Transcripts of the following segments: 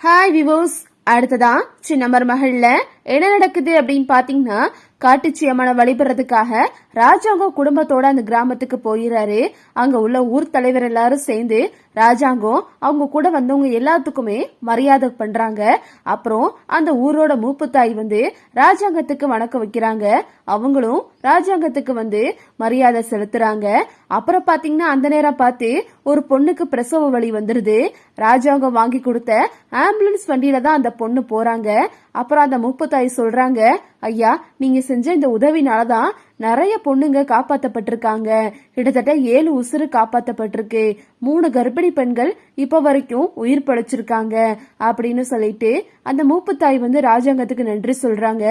Hi விவோஸ் அடுத்ததான் சின்ன மருமகள்ல என்ன நடக்குது அப்படின்னு பாத்தீங்கன்னா காட்டுச்சி அம்மனை வழிபடுறதுக்காக ராஜாங்கம் குடும்பத்தோட அந்த கிராமத்துக்கு போயிடுறாரு அங்க உள்ள ஊர் தலைவர் எல்லாரும் சேர்ந்து ராஜாங்கம் அவங்க கூட வந்தவங்க எல்லாத்துக்குமே மரியாதை பண்றாங்க. அப்புறம் அந்த ஊரோட மூப்புத்தாய் வந்து ராஜாங்கத்துக்கு வணக்கம் வைக்கிறாங்க. அவங்களும் ராஜாங்கத்துக்கு வந்து மரியாதை செலுத்துறாங்க. அப்புறம் பாத்தீங்கன்னா அந்த நேரம் பார்த்து ஒரு பொண்ணுக்கு பிரசவ வழி வந்துருது. ராஜாங்கம் வாங்கி கொடுத்த ஆம்புலன்ஸ் வண்டியில தான் அந்த பொண்ணு போறாங்க. அப்புறம் அந்த முப்புத்தாய் சொல்றாங்க ஐயா நீங்க செஞ்ச இந்த உதவினாலதான் நிறைய பொண்ணுங்க காப்பாத்தப்பட்டிருக்காங்க. கிட்டத்தட்ட ஏழு உசுறு காப்பாத்தப்பட்டிருக்கு. மூணு கர்ப்பிணி பெண்கள் இப்ப வரைக்கும் உயிர் படைச்சிருக்காங்க அப்படின்னு சொல்லிட்டு அந்த மூப்புத்தாய் வந்து ராஜாங்கத்துக்கு நன்றி சொல்றாங்க.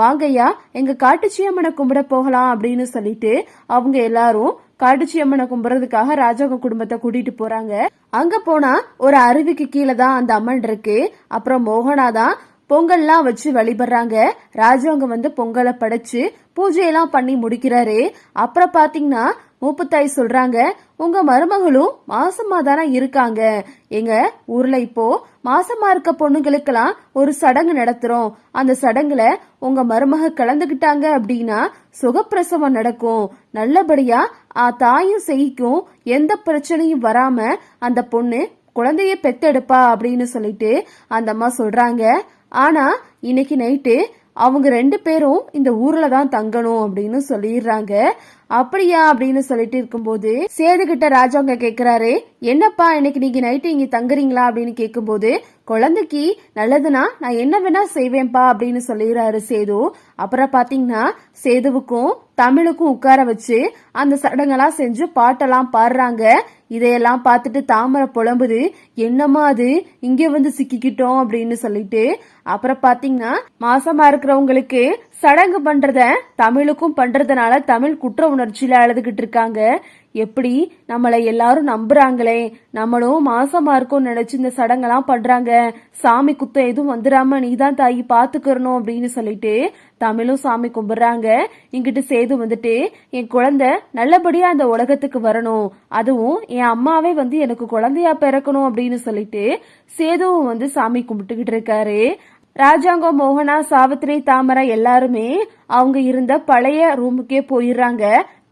வாங்கய்யா எங்க காட்டுச்சியம்மனை கும்பிட போகலாம் அப்படின்னு சொல்லிட்டு அவங்க எல்லாரும் காட்டுச்சியம்மனை கும்பிடுறதுக்காக ராஜாங்க குடும்பத்தை கூட்டிட்டு போறாங்க. அங்க போனா ஒரு அருவிக்கு கீழே தான் அந்த அம்மன் இருக்கு. அப்புறம் மோகனா தான் பொங்கல்லாம் வச்சு வழிபடுறாங்க. ராஜாங்க வந்து பொங்கலை படைச்சு பூஜையெல்லாம் பண்ணி முடிக்கிறாரு. அப்புறம் பாத்தீங்கன்னா மூப்பத்தாய் சொல்றாங்க உங்க மருமகளும் மாசமா தானே இருக்காங்க. எங்க ஊர்ல இப்போ மாசமா இருக்க பொண்ணுங்களுக்கெல்லாம் ஒரு சடங்கு நடத்துறோம். அந்த சடங்குல உங்க மருமக கலந்துகிட்டாங்க அப்படின்னா சுகப்பிரசவம் நடக்கும். நல்லபடியா ஆ, தாயும் செய்க்கும் எந்த பிரச்சனையும் வராம அந்த பொண்ணு குழந்தைய பெத்தெடுப்பா அப்படின்னு சொல்லிட்டு அந்த அம்மா சொல்றாங்க. ஆனா இன்னைக்கு நைட்டு அவங்க ரெண்டு பேரும் இந்த ஊர்ல தான் தங்கணும் அப்படின்னு சொல்லிடுறாங்க. அப்படியா அப்படின்னு சொல்லிட்டு இருக்கும்போது சேது கிட்ட ராஜாங்க கேக்குறாரு என்னப்பா இன்னைக்கு நீங்க நைட்டு இங்கே தங்குறீங்களா அப்படின்னு கேட்கும்போது குழந்தைக்கு நல்லதுன்னா நான் என்ன வேணா செய்வேன்ப்பா அப்படின்னு சொல்லிடுறாரு சேது. அப்புறம் பாத்தீங்கன்னா சேதுவுக்கும் தமிழுக்கும் உட்கார வச்சு அந்த சடங்கெல்லாம் செஞ்சு பாட்டெல்லாம் பாடுறாங்க. இதையெல்லாம் பார்த்துட்டு தாமரை புலம்புது. என்னம்மா அது? இங்க வந்து சிக்கிக்கிட்டோம் அப்படின்னு சொல்லிட்டு அப்புறம் பாத்தீங்கன்னா மாசமா இருக்கிறவங்களுக்கு சடங்கு பண்றத தமிழுக்கும் பண்றதுனால தமிழ் குற்ற உணர்ச்சியில அழுதுகிட்டு இருக்காங்க. எப்படி? நம்மளை எல்லாரும் நம்புறாங்களே. நம்மளும் மாசமா இருக்கும் நினைச்சு இந்த சடங்கெல்லாம் பண்றாங்க. சாமி குத்தம் எதுவும் வந்துடாம நீதான் தாயி பாத்துக்கிறணும் அப்படின்னு சொல்லிட்டு தமிழும் சாமி கும்பிடுறாங்க. இங்கிட்டு சேது வந்துட்டு என் குழந்தை நல்லபடியா அந்த உலகத்துக்கு வரணும். அதுவும் என் அம்மாவே வந்து எனக்கு குழந்தையா பிறக்கணும் அப்படின்னு சொல்லிட்டு சேதுவும் வந்து சாமி கும்பிட்டுக்கிட்டு இருக்காரு. ராஜாங்கம் மோகனா சாவித்ரி தாமரை எல்லாருமே அவங்க இருந்த பழைய ரூமுக்கே போயிடுறாங்க.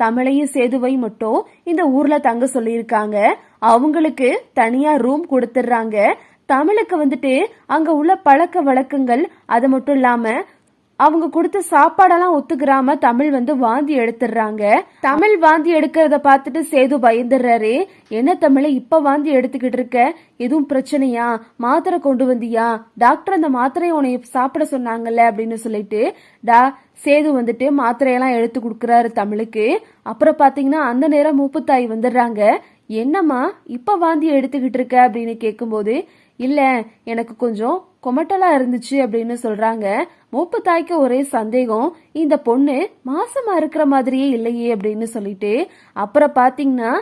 தமிழையும் சேதுவை மட்டும் இந்த ஊர்ல தங்க சொல்லியிருக்காங்க. அவங்களுக்கு தனியா ரூம் கொடுத்துடுறாங்க. தமிழுக்கு வந்துட்டு அங்க உள்ள பழக்க வழக்கங்கள் அது மட்டும் இல்லாம அவங்க கொடுத்த சாப்பாடெல்லாம் ஒத்துக்கிறாம தமிழ் வந்து வாந்தி எடுத்துடுறாங்க தமிழ் வாந்தி எடுக்கிறத பார்த்துட்டு சேது பயந்துடுறாரு என்ன தமிழை இப்ப வாந்தி எடுத்துக்கிட்டு இருக்க? எதுவும் பிரச்சனையா? மாத்திரை கொண்டு வந்தியா? டாக்டர் அந்த மாத்திரையை உன்னை சாப்பிட சொன்னாங்கல்ல அப்படின்னு சொல்லிட்டு டா சேது வந்துட்டு மாத்திரையெல்லாம் எடுத்து கொடுக்கறாரு தமிழுக்கு. அப்புறம் பாத்தீங்கன்னா அந்த நேரம் மூப்புத்தாய் வந்துடுறாங்க என்னம்மா இப்ப வாந்தி எடுத்துக்கிட்டு இருக்க அப்படின்னு கேட்கும்போது இல்ல எனக்கு கொஞ்சம் கொமட்டலா இருந்துச்சு அப்படின்னு சொல்றாங்க. மூப்பு தாய்க்கு ஒரே சந்தேகம் இந்த பொண்ணு மாசமா இருக்கிற மாதிரியே இல்லையே அப்படின்னு சொல்லிட்டு அப்புறம் பாத்தீங்கன்னா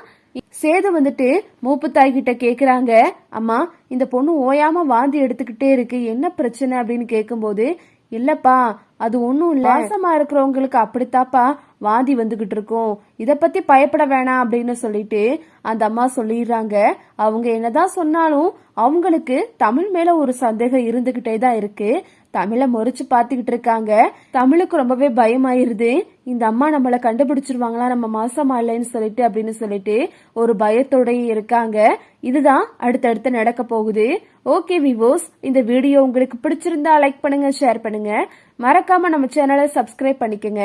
சேது வந்துட்டு மூப்பு தாய் கிட்ட கேக்குறாங்க அம்மா இந்த பொண்ணு ஓயாம வாந்தி எடுத்துக்கிட்டே இருக்கு என்ன பிரச்சனை? அப்படின்னு கேட்கும்போது இல்லப்பா அது ஒண்ணும் இல்ல. மாசமா இருக்கிறவங்களுக்கு அப்படித்தாப்பா வாந்தி வந்துகிட்டு இருக்கும். இதை பத்தி பயப்பட வேணாம் அப்படின்னு சொல்லிட்டு அந்த அம்மா சொல்லிடுறாங்க. அவங்க என்னதான் சொன்னாலும் அவங்களுக்கு தமிழ் மேல ஒரு சந்தேகம் இருந்துகிட்டே தான் இருக்கு. தமிழை முறிச்சு பாத்துக்கிட்டு இருக்காங்க. தமிழுக்கு ரொம்பவே பயமாயிருது. இந்த அம்மா நம்மளை கண்டுபிடிச்சிருவாங்களா? நம்ம மாசமா இல்லைன்னு சொல்லிட்டு அப்படின்னு சொல்லிட்டு ஒரு பயத்தோடயே இருக்காங்க. இதுதான் அடுத்தடுத்து நடக்க போகுது. ஓகே விவோஸ் இந்த வீடியோ உங்களுக்கு பிடிச்சிருந்தா லைக் பண்ணுங்க ஷேர் பண்ணுங்க. மறக்காம நம்ம சேனலை சப்ஸ்கிரைப் பண்ணிக்கோங்க.